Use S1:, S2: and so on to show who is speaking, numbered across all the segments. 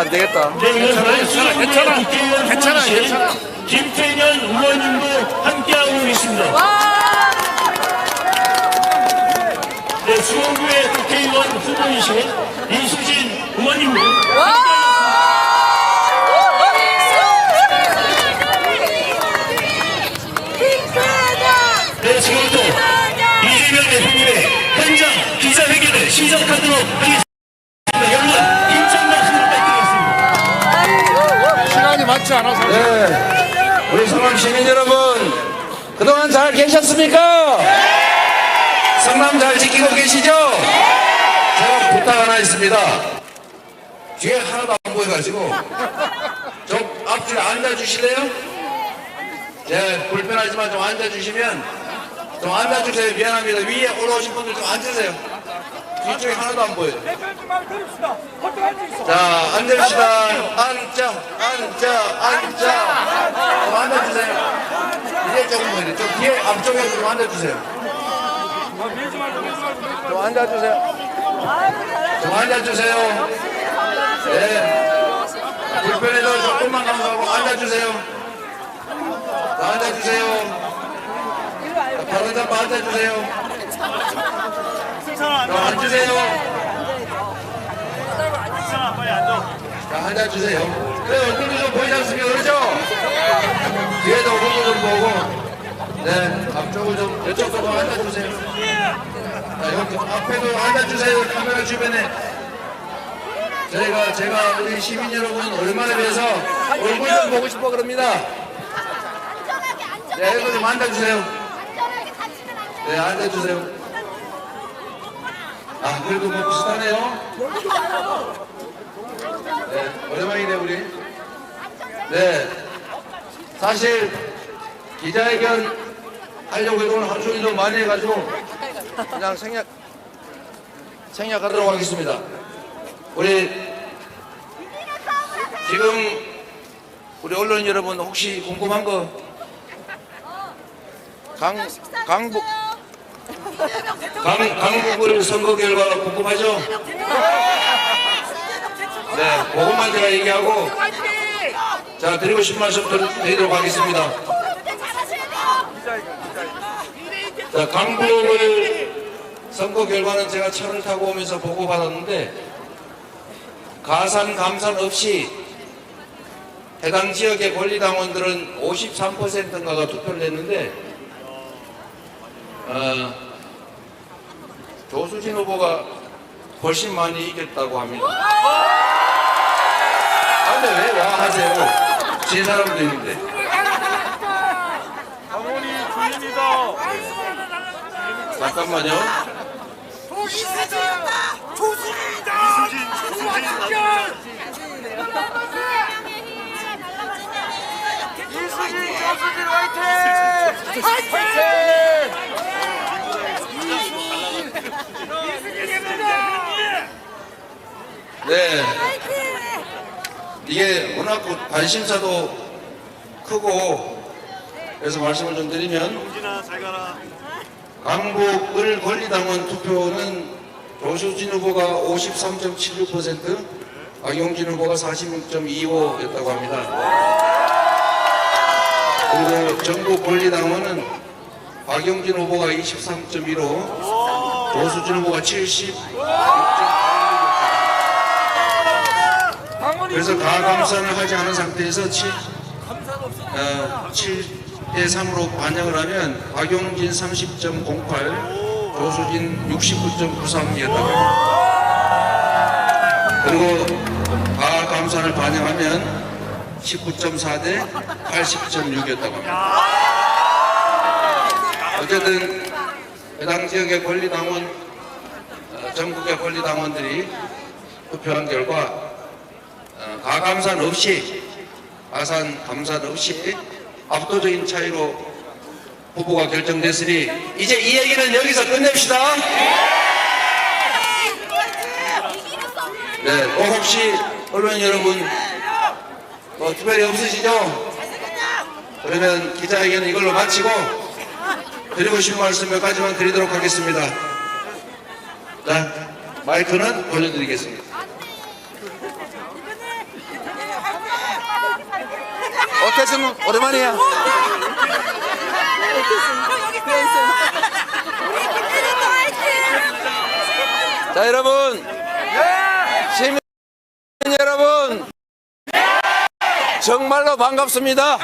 S1: 안 되겠다.
S2: 네,
S3: 괜찮아, 괜찮아, 괜찮아,
S2: 후보이신
S3: 괜찮아.
S2: 김태년 의원님도 함께하고 계십니다. 네, 수원구의 국회의원 후보이신 이수진 의원님도 네, 지금부터 이재명 대표님의 현장 기자회견을 시작하도록 하겠습니다. 여러분, 인천 말씀을 부탁드리겠습니다.
S3: 많지 않아서.
S1: 네. 우리 성남 시민 여러분, 그동안 잘 계셨습니까? 성남 잘 지키고 계시죠? 제가 부탁 하나 있습니다. 뒤에 하나도 안 보여가지고, 좀 앞줄에 앉아주실래요? 네, 불편하지만 좀 앉아주시면, 좀 앉아주세요. 미안합니다. 위에 올라오신 분들 좀 앉으세요. 뒤쪽에 하나도 안 보여요. 자, 앉읍시다. 앉자, 앉자, 앉자. 좀 앉아주세요. 이제 조금 보이네. 좀 뒤에 앞쪽에 좀 앉아주세요. 좀 앉아주세요. 좀 앉아주세요. 네. 불편해도 조금만 감사하고 앉아주세요. 자, 앉아주세요. 자, 바로 잡고 앉아주세요. 좀 앉으세요. 자, 앉아주세요. 그래, 얼굴도 좀 보이지 않습니까? 그러죠? 뒤에도 얼굴도 좀 보고, 네, 앞쪽을 좀, 이쪽도 좀 앉아주세요. 자, 여기 앞에도 앉아주세요. 카메라 주변에. 저희가, 제가 우리 시민 여러분 얼마나 위해서 얼굴 좀 보고 싶어 그럽니다. 네, 여기 좀 앉아주세요. 네, 앉아주세요. 아, 그래도 뭐 비슷하네요. 네, 오랜만이네, 우리. 네. 사실, 기자회견 하려고 이동을 하루 종일 많이 해가지고, 그냥 생략, 생략하도록 하겠습니다. 우리, 지금, 우리 언론 여러분 혹시 궁금한 거, 강, 강북, 강, 강북을 선거 결과 궁금하죠? 네, 그것만 제가 얘기하고, 자, 드리고 싶은 말씀 드- 드리도록 하겠습니다. 자, 강북을 선거 결과는 제가 차를 타고 오면서 보고 받았는데, 가산, 감산 없이 해당 지역의 권리당원들은 53%인가가 투표를 했는데, 어, 조수진 후보가 훨씬 많이 이겼다고 합니다. 아, 근데 왜 와 하세요? 진 사람도 있는데.
S3: 강원이 주인이다.
S1: 잠깐만요.
S4: 조수진이다! 조수진이다!
S3: 이수진, 조수진 화이팅! 화이팅!
S1: 네. 이게 워낙 그 관심사도 크고, 그래서 말씀을 좀 드리면. 강북을 권리당원 투표는 조수진 후보가 53.76%, 박용진 후보가 46.25였다고 합니다. 그리고 전국 권리당원은 박용진 후보가 23.15, 조수진 후보가 70. 그래서 가감산을 하지 않은 상태에서 7, 어, 7대 3으로 반영을 하면 박용진 30.08, 조수진 69.93이었다고 합니다. 그리고 가감산을 반영하면 19.4 대 80.6이었다고 합니다. 어쨌든 해당 지역의 권리당원, 어, 전국의 권리당원들이 투표한 결과 어, 가감산 없이 가산 감산 없이 압도적인 차이로 후보가 결정됐으니 이제 이 얘기는 여기서 끝냅시다. 네, 꼭 혹시 언론 여러분 뭐 특별히 없으시죠? 그러면 기자회견은 이걸로 마치고 드리고 싶은 말씀 몇 가지만 드리도록 하겠습니다. 자, 마이크는 돌려드리겠습니다. 오태승 오랜만이야. 자 여러분 시민 여러분 정말로 반갑습니다.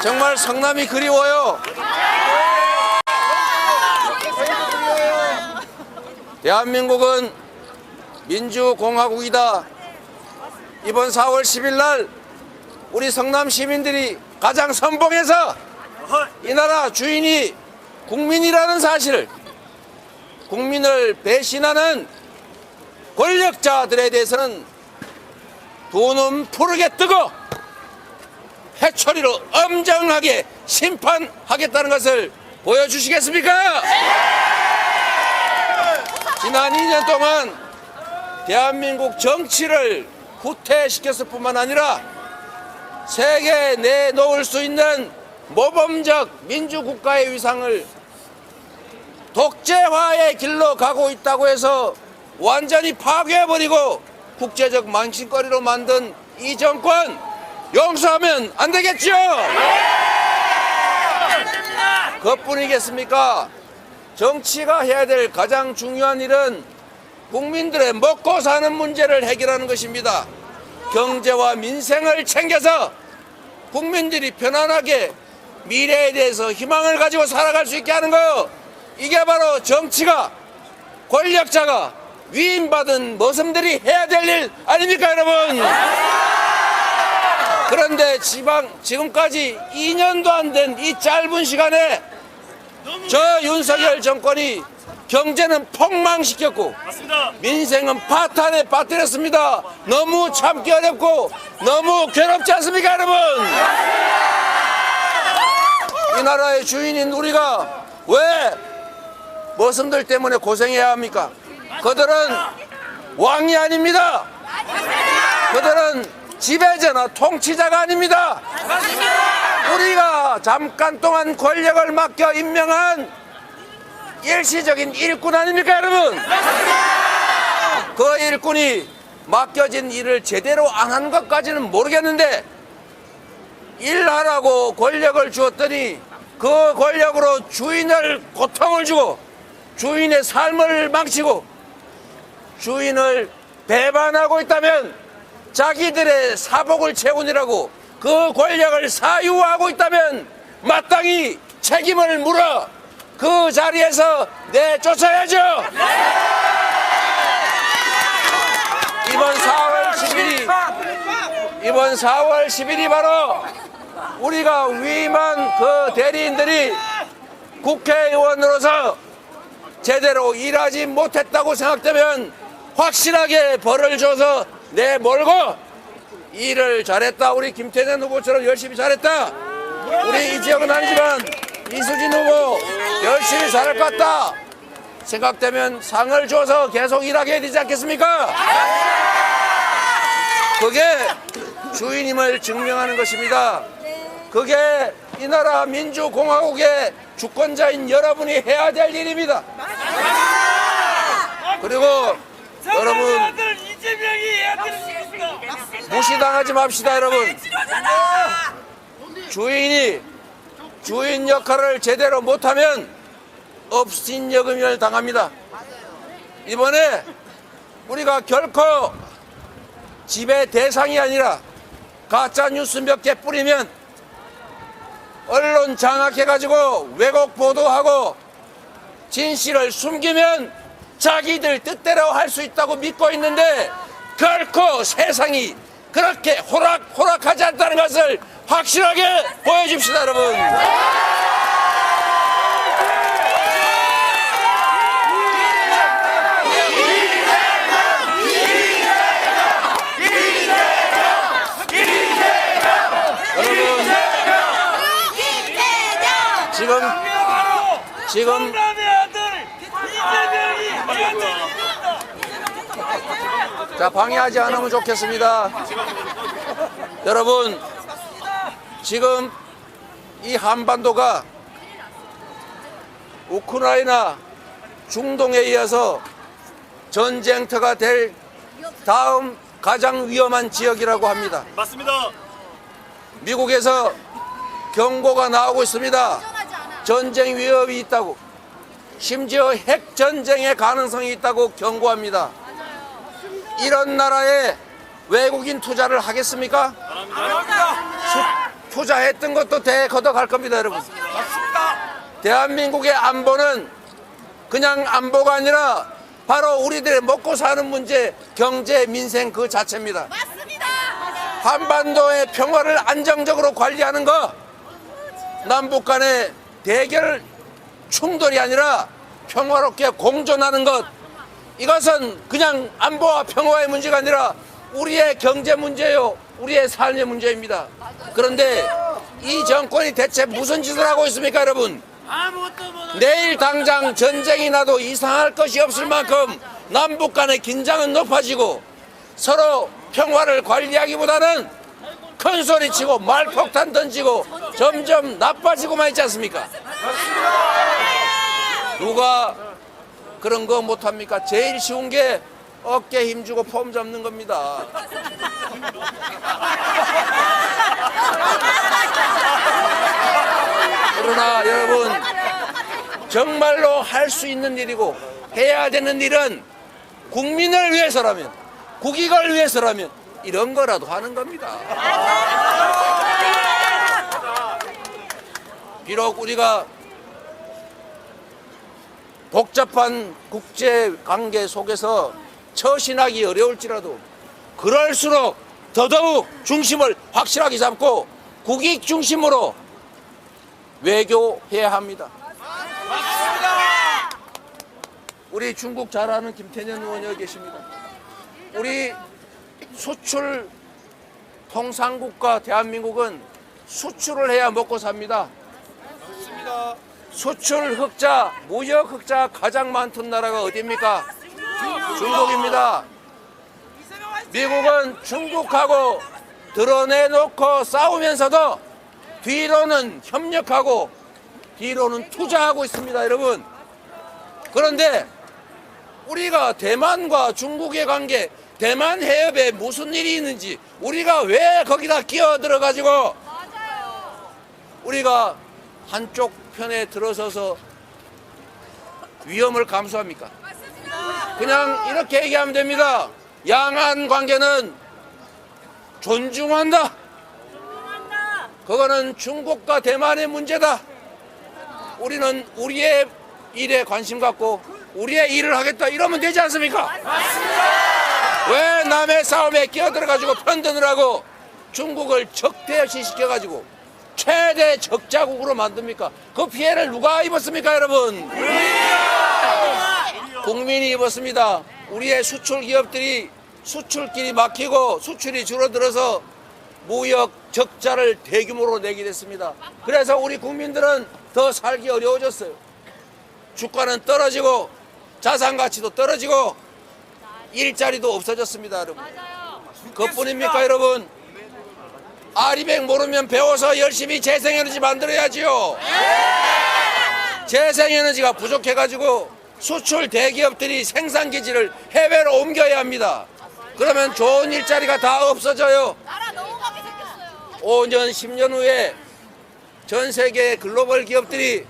S1: 정말 성남이 그리워요. 대한민국은 민주공화국이다. 이번 4월 10일 날 우리 성남 시민들이 가장 선봉해서 이 나라 주인이 국민이라는 사실을 국민을 배신하는 권력자들에 대해서는 두눈 푸르게 뜨고 해초리로 엄정하게 심판하겠다는 것을 보여주시겠습니까? 지난 2년 동안 대한민국 정치를 후퇴시켰을 뿐만 아니라 세계에 내놓을 수 있는 모범적 민주국가의 위상을 독재화의 길로 가고 있다고 해서 완전히 파괴해버리고 국제적 망신거리로 만든 이 정권 용서하면 안 되겠죠? 그뿐이겠습니까? 정치가 해야 될 가장 중요한 일은 국민들의 먹고 사는 문제를 해결하는 것입니다. 경제와 민생을 챙겨서 국민들이 편안하게 미래에 대해서 희망을 가지고 살아갈 수 있게 하는 거 이게 바로 정치가 권력자가 위임받은 모습들이 해야 될 일 아닙니까 여러분 그런데 지방 지금까지 2년도 안 된 이 짧은 시간에 저 윤석열 정권이 경제는 폭망시켰고
S2: 맞습니다.
S1: 민생은 파탄에 빠뜨렸습니다. 너무 참기 어렵고 너무 괴롭지 않습니까, 여러분? 이 나라의 주인인 우리가 왜 머슴들 때문에 고생해야 합니까? 그들은 왕이 아닙니다. 그들은 지배자나 통치자가 아닙니다. 우리가 잠깐 동안 권력을 맡겨 임명한 일시적인 일꾼 아닙니까, 여러분? 그 일꾼이 맡겨진 일을 제대로 안 한 것까지는 모르겠는데 일하라고 권력을 주었더니 그 권력으로 주인을 고통을 주고 주인의 삶을 망치고 주인을 배반하고 있다면 자기들의 사복을 채우느라고 그 권력을 사유하고 있다면 마땅히 책임을 물어 그 자리에서 내쫓아야죠. 이번 4월 10일이 이번 4월 10일이 바로 우리가 위임한 그 대리인들이 국회의원으로서 제대로 일하지 못했다고 생각되면 확실하게 벌을 줘서 내몰고 일을 잘했다. 우리 김태년 후보처럼 열심히 잘했다. 우리 이 지역은 아니지만 이수진 후보 열심히 잘할 것 같다. 생각되면 상을 줘서 계속 일하게 해야 되지 않겠습니까? 그게 주인임을 증명하는 것입니다. 그게 이 나라 민주공화국의 주권자인 여러분이 해야 될 일입니다. 그리고 여러분. 무시당하지 맙시다 여러분 주인이 주인 역할을 제대로 못하면 업신 여금을 당합니다. 이번에 우리가 결코 지배 대상이 아니라 가짜 뉴스 몇 개 뿌리면 언론 장악해가지고 왜곡 보도하고 진실을 숨기면 자기들 뜻대로 할 수 있다고 믿고 있는데 결코 세상이 그렇게 호락 호락하지 않다는 것을 확실하게 보여줍시다 여러분 지금 지금
S4: 아들 이재명이.
S1: 자 방해하지 않으면 좋겠습니다. 여러분 지금 이 한반도가 우크라이나 중동에 이어서 전쟁터가 될 다음 가장 위험한 지역이라고 합니다.
S2: 맞습니다.
S1: 미국에서 경고가 나오고 있습니다. 전쟁 위협이 있다고. 심지어 핵 전쟁의 가능성이 있다고 경고합니다. 이런 나라에 외국인 투자를 하겠습니까? 수- 투자했던 것도 대 걷어갈 겁니다, 여러분. 대한민국의 안보는 그냥 안보가 아니라 바로 우리들의 먹고 사는 문제, 경제, 민생 그 자체입니다.
S4: 맞습니다.
S1: 한반도의 평화를 안정적으로 관리하는 것, 남북 간의 대결 충돌이 아니라 평화롭게 공존하는 것, 이것은 그냥 안보와 평화의 문제가 아니라 우리의 경제 문제요, 우리의 삶의 문제입니다. 그런데 이 정권이 대체 무슨 짓을 하고 있습니까, 여러분? 내일 당장 전쟁이 나도 이상할 것이 없을 만큼 남북 간의 긴장은 높아지고 서로 평화를 관리하기보다는 큰 소리 치고 말폭탄 던지고 점점 나빠지고만 있지 않습니까? 누가 그런 거 못합니까? 제일 쉬운 게 어깨 힘주고 폼 잡는 겁니다. 그러나 여러분 정말로 할 수 있는 일이고 해야 되는 일은 국민을 위해서라면 국익을 위해서라면 이런 거라도 하는 겁니다. 비록 우리가 복잡한 국제 관계 속에서 처신하기 어려울지라도 그럴수록 더더욱 중심을 확실하게 잡고 국익 중심으로 외교해야 합니다. 우리 중국 잘 아는 김태년 의원 여기 계십니다. 우리 수출 통상국가 대한민국은 수출을 해야 먹고 삽니다. 수출 흑자, 무역 흑자 가장 많던 나라가 어디입니까? 중국입니다. 미국은 중국하고 드러내놓고 싸우면서도 뒤로는 협력하고 뒤로는 투자하고 있습니다, 여러분. 그런데 우리가 대만과 중국의 관계, 대만 해협에 무슨 일이 있는지 우리가 왜 거기다 끼어들어 가지고 우리가 한쪽 편에 들어서서 위험을 감수합니까? 그냥 이렇게 얘기하면 됩니다. 양안 관계는 존중한다. 그거는 중국과 대만의 문제다. 우리는 우리의 일에 관심 갖고 우리의 일을 하겠다 이러면 되지 않습니까? 왜 남의 싸움에 끼어들어가지고 편드느라고 중국을 적대시 시켜가지고 최대 적자국으로 만듭니까? 그 피해를 누가 입었습니까, 여러분? 국민이 입었습니다. 우리의 수출 기업들이 수출길이 막히고 수출이 줄어들어서 무역 적자를 대규모로 내게 됐습니다. 그래서 우리 국민들은 더 살기 어려워졌어요. 주가는 떨어지고 자산 가치도 떨어지고 일자리도 없어졌습니다, 여러분. 그뿐입니까, 여러분? 아리백 모르면 배워서 열심히 재생에너지 만들어야지요. 재생에너지가 부족해가지고 수출 대기업들이 생산 기지를 해외로 옮겨야 합니다. 그러면 좋은 일자리가 다 없어져요.
S4: 나라 넘어가게 생겼어요.
S1: 5년, 10년 후에 전 세계 글로벌 기업들이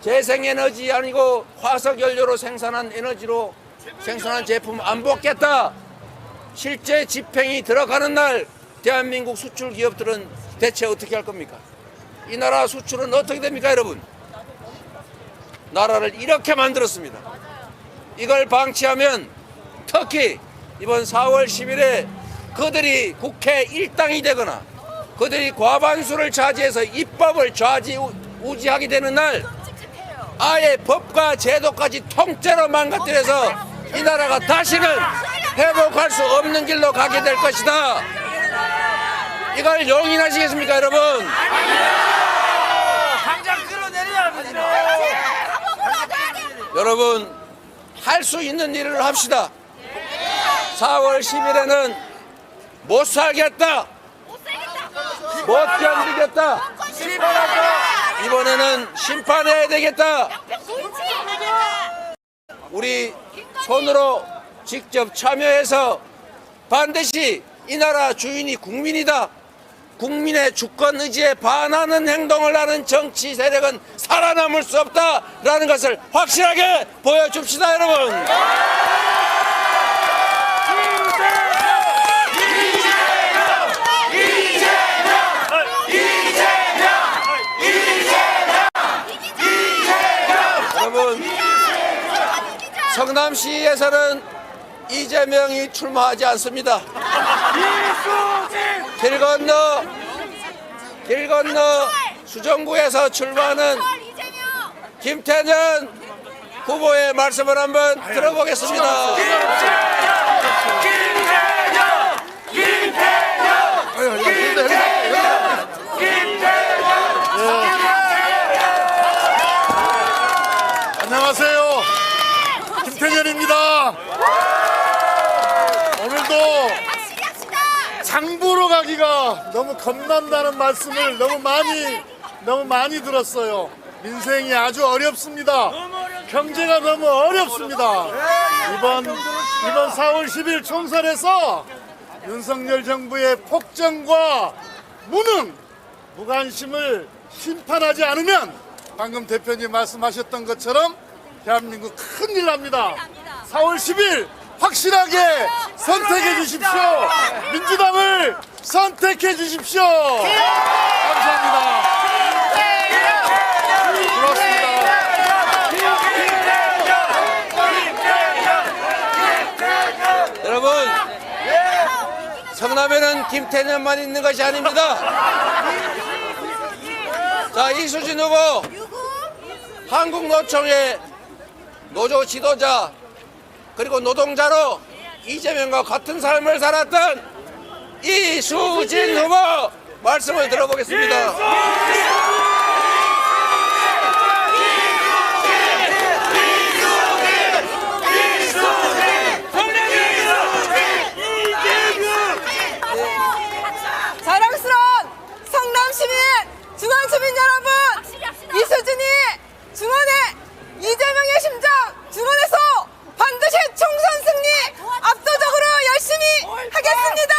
S1: 재생에너지 아니고 화석연료로 생산한 에너지로 생산한 제품 안 먹겠다. 실제 집행이 들어가는 날 대한민국 수출 기업들은 대체 어떻게 할 겁니까? 이 나라 수출은 어떻게 됩니까, 여러분? 나라를 이렇게 만들었습니다. 이걸 방치하면 특히 이번 4월 10일에 그들이 국회 일당이 되거나 그들이 과반수를 차지해서 입법을 좌지우지하게 되는 날 아예 법과 제도까지 통째로 망가뜨려서 이 나라가 다시는 회복할 수 없는 길로 가게 될 것이다. 이걸 용인하시겠습니까, 여러분?
S3: 당장 끌어내려야 합니다.
S1: 여러분, 할 수 있는 일을 합시다. 4월 10일에는 못 살겠다. 못 견디겠다. 이번에는 심판해야 되겠다. 우리 손으로 직접 참여해서 반드시 이 나라 주인이 국민이다. 국민의 주권 의지에 반하는 행동을 하는 정치 세력은 살아남을 수 없다라는 것을 확실하게 보여줍시다, 여러분. 여러분, 성남시에서는 이재명이 출마하지 않습니다. 길 건너 길 건너. 수정구에서 출마하는 김태년 후보의 말씀을 한번 들어보겠습니다.
S5: 안녕하세요. 김태년입니다. 오늘도 장 보러 가기가 너무 겁난다는 말씀을 너무 많이 너무 많이 들었어요. 인생이 아주 어렵습니다. 경제가 너무 어렵습니다. 이번 이번 4월 10일 총선에서 윤석열 정부의 폭정과 무능, 무관심을 심판하지 않으면 방금 대표님 말씀하셨던 것처럼 대한민국 큰일 납니다. 4월 10일 확실하게 선택해 주십시오. 민주당을 선택해 주십시오. 감사합니다. 고맙습니다.
S1: 여러분 성남에는 김태년만 있는 것이 아닙니다. 자 이수진 후보 한국노총의 노조 지도자 그리고 노동자로 이재명과 같은 삶을 살았던 이수진 후보 말씀을 들어보겠습니다.
S6: 자랑스러운 성남 시민, 중원 주민 여러분, 이수진이 중원의 이재명의 심장 중원에서 반드시 총선 승리 압도적으로 열심히 하겠습니다.